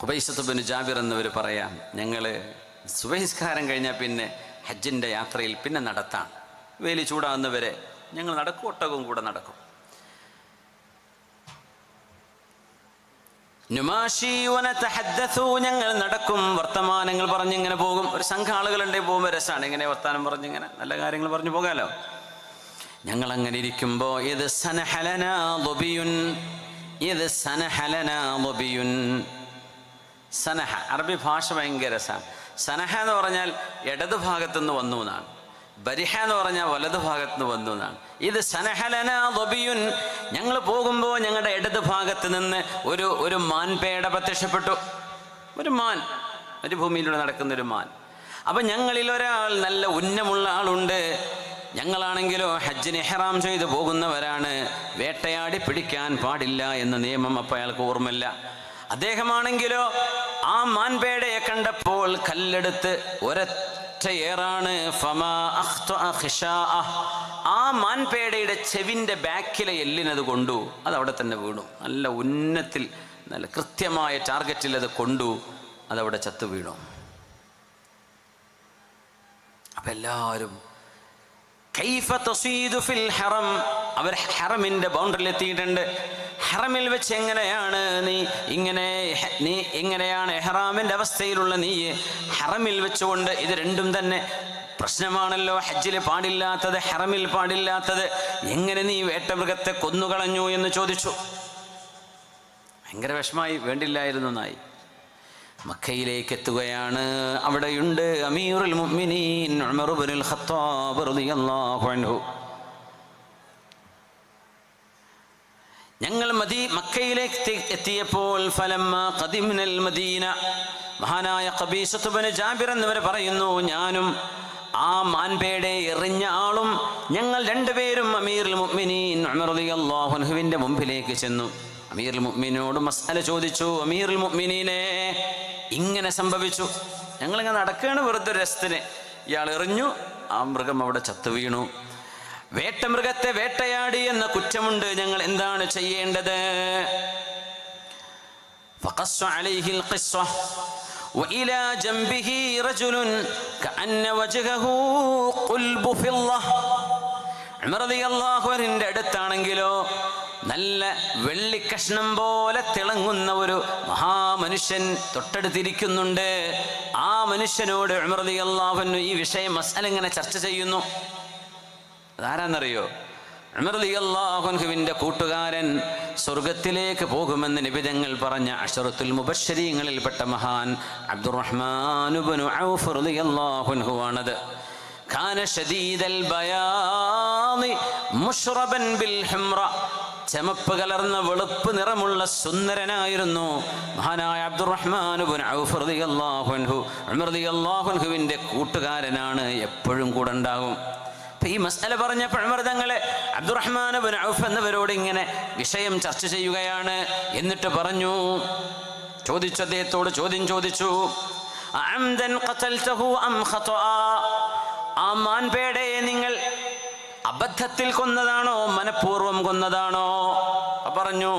കുബൈസത്തുബിന് ജാബിർ എന്നിവർ പറയാം ഞങ്ങൾ സുബഹിസ്കാരം കഴിഞ്ഞാൽ പിന്നെ ഹജ്ജിന്റെ യാത്രയിൽ പിന്നെ നടത്താണ് വേലി ചൂടാകുന്നവരെ ഞങ്ങൾ നടക്കും ഒട്ടകവും കൂടെ നടക്കും. ഞങ്ങൾ നടക്കും. വർത്തമാനങ്ങൾ പറഞ്ഞിങ്ങനെ പോകും. ഒരു സംഘം ആളുകളുണ്ടെങ്കിൽ പോകുമ്പോൾ രസമാണ് ഇങ്ങനെ വർത്താനം പറഞ്ഞിങ്ങനെ നല്ല കാര്യങ്ങൾ പറഞ്ഞു പോകാലോ? ഞങ്ങൾ അങ്ങനെ ഇരിക്കുമ്പോൾ ഇത് സനഹലന സനഹ. അറബി ഭാഷ ഭയങ്കര രസമാണ് സനഹ എന്ന് പറഞ്ഞാൽ ഇടത് ഭാഗത്തുനിന്ന് വന്നു എന്നാണ്. ബരിഹ എന്ന് പറഞ്ഞാൽ വലത് ഭാഗത്തുനിന്ന് വന്നു എന്നാണ്. ഇത് സനഹലന ദൊബിയുൻ ഞങ്ങൾ പോകുമ്പോൾ ഞങ്ങളുടെ ഇടത് ഭാഗത്ത് നിന്ന് ഒരു ഒരു മാൻ പേട പ്രത്യക്ഷപ്പെട്ടു. ഒരു മാൻ. ഒരു ഭൂമിയിലൂടെ നടക്കുന്ന ഒരു മാൻ. അപ്പം ഞങ്ങളിൽ ഒരാൾ നല്ല ഉന്നമുള്ള ആളുണ്ട്. ഞങ്ങളാണെങ്കിലോ ഹജ്ജിന് എഹ്റാം ചെയ്തു പോകുന്നവരാണ്. വേട്ടയാടി പിടിക്കാൻ പാടില്ല എന്ന നിയമം അപ്പം അയാൾക്ക് ഓർമ്മയില്ല. അദ്ദേഹമാണെങ്കിലോ ആ മാൻപേടയെ കണ്ടപ്പോൾ കല്ലെടുത്ത് ഒരൊറ്റ ഏറാണ് ആ മാൻപേടയുടെ ചെവിന്റെ ബാക്കിലെ എല്ലിനത് കൊണ്ടു. അത് അവിടെ തന്നെ വീണു. നല്ല ഉന്നത്തിൽ നല്ല കൃത്യമായ ടാർഗറ്റിൽ അത് കൊണ്ടു. അതവിടെ ചത്തു വീണു. അപ്പം എല്ലാവരും കൈഫ ഫിൽ ഹറം. അവർ ഹറമിന്റെ ബൗണ്ടറിൽ എത്തിയിട്ടുണ്ട്. ഹറമിൽ വെച്ച് എങ്ങനെയാണ് നീ ഇങ്ങനെ നീ എങ്ങനെയാണ് എഹ്റാമിന്റെ അവസ്ഥയിലുള്ള നീ? ഹറമിൽ വെച്ചുകൊണ്ട് ഇത് രണ്ടും തന്നെ പ്രശ്നമാണല്ലോ. ഹജ്ജിൽ പാടില്ലാത്തത് ഹറമിൽ പാടില്ലാത്തത്. എങ്ങനെ നീ വേട്ടമൃഗത്തെ കൊന്നുകളഞ്ഞു എന്ന് ചോദിച്ചു. ഭയങ്കര വിഷമായി വേണ്ടില്ലായിരുന്നു നായി. മക്കയിലേക്ക് എത്തുകയാണ്. അവിടെയുണ്ട് അമീറുൽ മുഅ്മിനീൻ ഉമർ ഇബ്നുൽ ഖത്താബ് റളിയല്ലാഹു അൻഹു. ഞങ്ങൾ മദീ മക്കയിലേക്ക് എത്തി- എത്തിയപ്പോൾ ഫലമ്മ മദീന. മഹാനായ കബീസത്തുബന് ജാബിർ എന്നിവർ പറയുന്നു ഞാനും ആ മാൻപേടെ എറിഞ്ഞ ആളും ഞങ്ങൾ രണ്ടുപേരും അമീർ മുഅ്മിനീൻ ഉമർ റളിയല്ലാഹു അൻഹുവിന്റെ മുമ്പിലേക്ക് ചെന്നു. അമീർ മുഅ്മിനോട് മസ്അല ചോദിച്ചു അമീർ മുഅ്മിനീനെ ഇങ്ങനെ സംഭവിച്ചു? ഞങ്ങളിങ്ങനെ നടക്കുകയാണ് വെറുതെ രസത്തിന്. ഇയാൾ എറിഞ്ഞു ആ മൃഗം അവിടെ ചത്തു വീണു. വേട്ടമൃഗത്തെ വേട്ടയാടി എന്ന കുറ്റമുണ്ട് ഞങ്ങൾ എന്താണ് ചെയ്യേണ്ടത് فقص عليه القصة وإلى جنبه رجل كأن وجهه قلب فضة ഉമർ റളിയല്ലാഹു അൻഹുവിന്റെ അടുത്താണെങ്കിലോ നല്ല വെള്ളിക്കഷ്ണം പോലെ തിളങ്ങുന്ന ഒരു മഹാമനുഷ്യൻ തൊട്ടടുത്തിരിക്കുന്നുണ്ട് ആ മനുഷ്യനോട് ഉമർ റളിയല്ലാഹു അൻഹു ഈ വിഷയം മസല ഇങ്ങനെ ചർച്ച ചെയ്യുന്നു അതാരാന്നറിയോ? അമർലിയല്ലാഹുൻഹുവിന്റെ കൂട്ടുകാരൻ സ്വർഗത്തിലേക്ക് പോകുമെന്ന് നിബിതങ്ങൾ പറഞ്ഞ അഷറത്തുൽ മുബശ്ശരീങ്ങളിൽപ്പെട്ട മഹാൻ അബ്ദുറഹ്മാനുബനു ഔഫ് റളിയല്ലാഹുൻഹു ആണത് കാന ഷദീദൽ ബയാനി മുഷ്റബൻ ബിൽ ഹിംറ ചമപ്പ് കലർന്ന വെളുപ്പ് നിറമുള്ള സുന്ദരനായിരുന്നു മഹാനായ അബ്ദുറഹ്മാനുബൻ കൂട്ടുകാരനാണ് എപ്പോഴും കൂടെ ഉണ്ടാകും ഈ മസ്അല പറഞ്ഞപ്പോൾ ഉമർ തങ്ങളെ അബ്ദുറഹ്മാൻ ബിൻ ഔഫ് എന്നവരോട് ഇങ്ങനെ വിഷയം ചർച്ച ചെയ്യുകയാണ് എന്നിട്ട് പറഞ്ഞു. ചോദിച്ചു അദ്ദേഹത്തോട് ചോദ്യം ചോദിച്ചു. നിങ്ങൾ അബദ്ധത്തിൽ കൊന്നതാണോ മനഃപൂർവം കൊന്നതാണോ? പറഞ്ഞു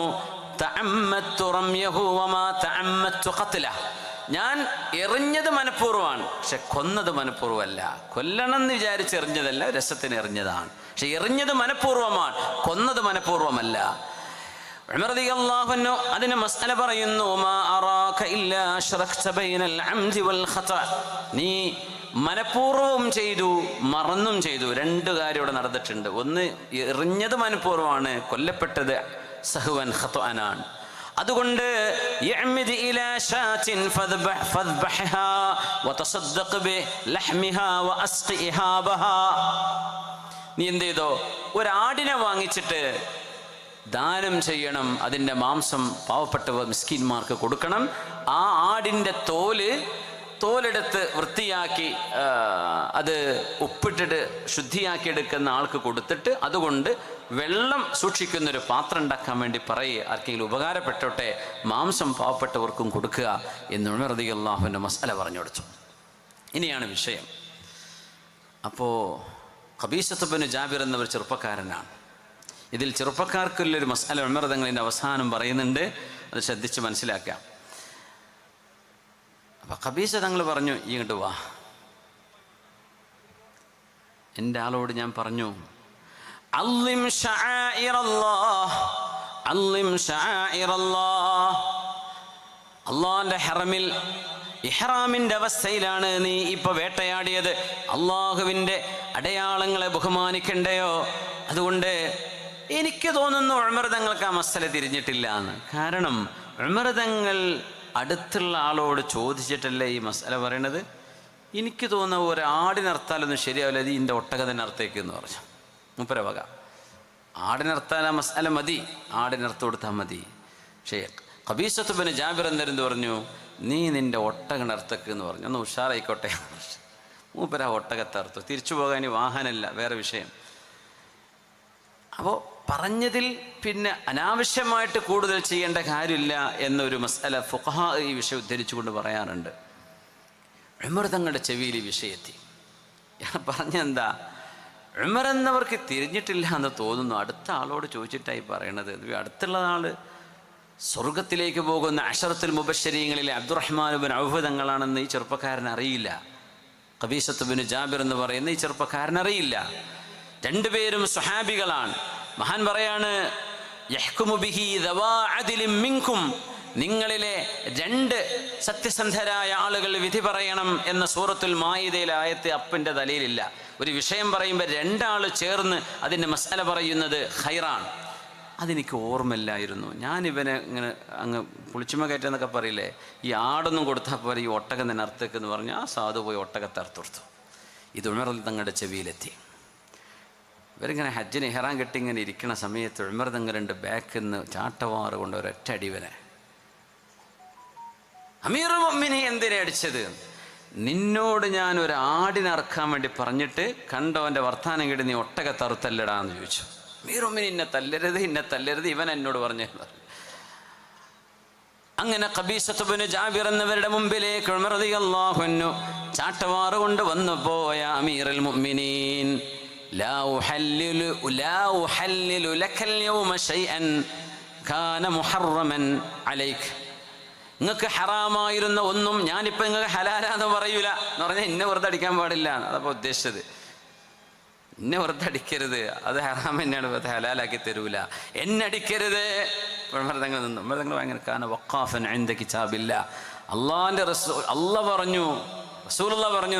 തഅമ്മത്തു റംയഹു വമാ തഅമ്മത്തു ഖത്ലഹു ഞാൻ എറിഞ്ഞത് മനഃപൂർവമാണ്. പക്ഷെ കൊന്നത് മനഃപൂർവമല്ല. കൊല്ലണം എന്ന് വിചാരിച്ച് എറിഞ്ഞതല്ല രസത്തിന് എറിഞ്ഞതാണ്. പക്ഷെ എറിഞ്ഞത് മനഃപൂർവമാണ് കൊന്നത് മനഃപൂർവമല്ല. അതിന് മസ്അല പറയുന്നു നീ മനഃപൂർവം ചെയ്തു മറന്നും ചെയ്തു. രണ്ട് കാര്യം ഇവിടെ നടന്നിട്ടുണ്ട്. ഒന്ന് എറിഞ്ഞത് മനഃപൂർവമാണ് കൊല്ലപ്പെട്ടത് സഹുവൻ ഖത്അനാണ് അതുകൊണ്ട് നീ എന്ത് ചെയ്തോ? ഒരാടിനെ വാങ്ങിച്ചിട്ട് ദാനം ചെയ്യണം അതിന്റെ മാംസം പാവപ്പെട്ടവ മിസ്കിന്മാർക്ക് കൊടുക്കണം. ആ ആടിന്റെ തോൽ തോലെടുത്ത് വൃത്തിയാക്കി അത് ഉപ്പിട്ടിട്ട് ശുദ്ധിയാക്കി എടുക്കുന്ന ആൾക്ക് കൊടുത്തിട്ട് അതുകൊണ്ട് വെള്ളം സൂക്ഷിക്കുന്ന ഒരു പാത്രം ഉണ്ടാക്കാൻ വേണ്ടി പറയുക ആർക്കെങ്കിലും ഉപകാരപ്പെട്ടോട്ടെ മാംസം പാവപ്പെട്ടവർക്കും കൊടുക്കുക എന്ന് ഉണർതി അള്ളാഹുവിന്റെ മസാല പറഞ്ഞു കൊടുത്തു. ഇനിയാണ് വിഷയം. അപ്പോൾ കബീസത്തുബിന് ജാബിർ എന്നവർ ചെറുപ്പക്കാരനാണ്. ഇതിൽ ചെറുപ്പക്കാർക്കുള്ളൊരു മസാല ഉണർതങ്ങളിന്റെ അവസാനം പറയുന്നുണ്ട്. അത് ശ്രദ്ധിച്ച് മനസ്സിലാക്കാം. അപ്പൊ കബീസ തങ്ങൾ പറഞ്ഞു ഇങ്ങോട്ട് വാ. എന്റെ ആളോട് ഞാൻ പറഞ്ഞു അല്ലിം ശആഇറല്ലാഹ്. അള്ളാന്റെ ഹെറമിൽ ഇഹ്റാമിന്റെ അവസ്ഥയിലാണ് നീ ഇപ്പൊ വേട്ടയാടിയത്. അള്ളാഹുവിന്റെ അടയാളങ്ങളെ ബഹുമാനിക്കണ്ടയോ? അതുകൊണ്ട് എനിക്ക് തോന്നുന്നു ഉഴമൃതങ്ങൾക്ക് ആ മസല തിരിഞ്ഞിട്ടില്ല എന്ന്. കാരണം ഉമൃതങ്ങൾ അടുത്തുള്ള ആളോട് ചോദിച്ചിട്ടല്ലേ ഈ മസാല പറയണത്? എനിക്ക് തോന്നുന്ന ഒരാടിനർത്താലൊന്നും ശരിയാവില്ല. ഇത് ഇതിന്റെ ഒട്ടക തന്നെ അർത്ഥേക്ക് എന്ന് പറഞ്ഞു. മുപ്പര വക. ആടിനർത്താൻ ആ മസാല മതി. ആടിനർത്ത് കൊടുത്താൽ മതി. പക്ഷേ കബീസത്തുബിന് ജാബിർ എന്തെന്ന് പറഞ്ഞു? നീ നിന്റെ ഒട്ടകണർത്തക്ക് എന്ന് പറഞ്ഞു. ഒന്ന് ഉഷാറായിക്കോട്ടെ. മൂപ്പര ഒട്ടകത്തർത്തു തിരിച്ചു പോകാൻ വാഹനമല്ല. വേറെ വിഷയം. അപ്പോൾ പറഞ്ഞതിൽ പിന്നെ അനാവശ്യമായിട്ട് കൂടുതൽ ചെയ്യേണ്ട കാര്യമില്ല എന്നൊരു മസല ഫുഖഹ ഈ വിഷയം ഉദ്ധരിച്ചുകൊണ്ട് പറയാറുണ്ട്. ഉമർ തങ്ങളുടെ ചെവിയിൽ ഈ വിഷയത്തി പറഞ്ഞെന്താ? ഉമർ എന്നവർക്ക് തിരിഞ്ഞിട്ടില്ല എന്ന് തോന്നുന്നു. അടുത്ത ആളോട് ചോദിച്ചിട്ടായി പറയണത്. അടുത്തുള്ള ആൾ സ്വർഗത്തിലേക്ക് പോകുന്ന അഷറത്തുൽ മുബശ്ശരീങ്ങളിലെ അബ്ദുറഹ്മാനുബിൻ ഔഫ് തങ്ങളാണെന്ന് ഈ ചെറുപ്പക്കാരൻ അറിയില്ല. കബീസത്തുബിന് ജാബിർ എന്ന് പറയുന്ന ഈ ചെറുപ്പക്കാരൻ അറിയില്ല. രണ്ടുപേരും സ്വഹാബികളാണ്. മഹാൻ പറയാണ് അദിലിൻ നിങ്ങളിലെ രണ്ട് സത്യസന്ധരായ ആളുകൾ വിധി പറയണം എന്ന സൂറത്തുൽ മായിദയിലെ ആയത്ത് അപ്പന്റെ തലയിലില്ല. ഒരു വിഷയം പറയുമ്പോൾ രണ്ടാൾ ചേർന്ന് അതിന്റെ മസാല പറയുന്നത് ഹൈറാണ് അതെനിക്ക് ഓർമ്മയില്ലായിരുന്നു. ഞാനിവനെ ഇങ്ങനെ അങ്ങ് പുളിച്ചുമ കയറ്റെന്നൊക്കെ പറയില്ലേ ഈ ആടൊന്നും കൊടുത്താൽ പോലെ ഈ ഒട്ടകം തന്നെ അർത്ഥക്ക് എന്ന് പറഞ്ഞാൽ ആ സാധു പോയി ഒട്ടകത്തെ അർത്തുർത്തു ഇത് ഉണർന്ന് തങ്ങളുടെ ചെവിയിലെത്തി. ഇവരിങ്ങനെ ഹജ്ജിന് ഇഹറാൻ കെട്ടി ഇങ്ങനെ ഇരിക്കുന്ന സമയത്ത് ഉമർ തങ്ങളുണ്ട് ബാക്കിൽ നിന്ന് ചാട്ടവാറ് കൊണ്ട് ഒരൊറ്റ അടിവനെ അമീർ മമ്മിനെ എന്തിനെ അടിച്ചത്? നിന്നോട് ഞാൻ ഒരു ആടിനെ അറക്കാൻ വേണ്ടി പറഞ്ഞിട്ട് കണ്ടോ എന്റെ വർത്താനം കേട്ട് നീ ഒട്ടക തറുത്തല്ലടാന്ന് ചോദിച്ചു. അമീർ മമ്മിന് ഇന്നെ തല്ലരുത് ഇന്നെ തല്ലരുത് ഇവൻ എന്നോട് പറഞ്ഞു അങ്ങനെ കബീസത്തുബിന് ജാബിർ എന്നവരുടെ മുമ്പിലേക്ക് ഉമർ റളിയല്ലാഹു ചാട്ടവാറ് കൊണ്ട് വന്നു പോയ അമീറുൽ മുഅ്മിനീൻ. ലാ أحلل لا أحلل لك اليوم شيئا كان محرما عليك നിങ്ങൾക്ക് ഹറാമായിരുന്ന ഒന്നും ഞാനിപ്പോൾ നിങ്ങൾക്ക് ഹലാലാന്ന് പറയൂല. എന്ന് പറഞ്ഞാൽ ഇന്നെ വെറുതെ അടിക്കാൻ പാടില്ല. അതപ്പോൾ ഉദ്ദേശിച്ചത്. ഇന്നെ വെറുതെ അടിക്കരുത് അത് ഹറാം തന്നെയാണ്. വെറുതെ ഹലാലാക്കി തരൂല. എന്നെ അടിക്കരുത്. മൃതങ്ങൾ നിന്നു. മൃതങ്ങൾ ഭയങ്കര കാന വക്കാഫൻ എന്തൊക്കെ കിതാബില്ല. അള്ളാന്റെ റസൂ അള്ള പറഞ്ഞു റസൂലുള്ള പറഞ്ഞു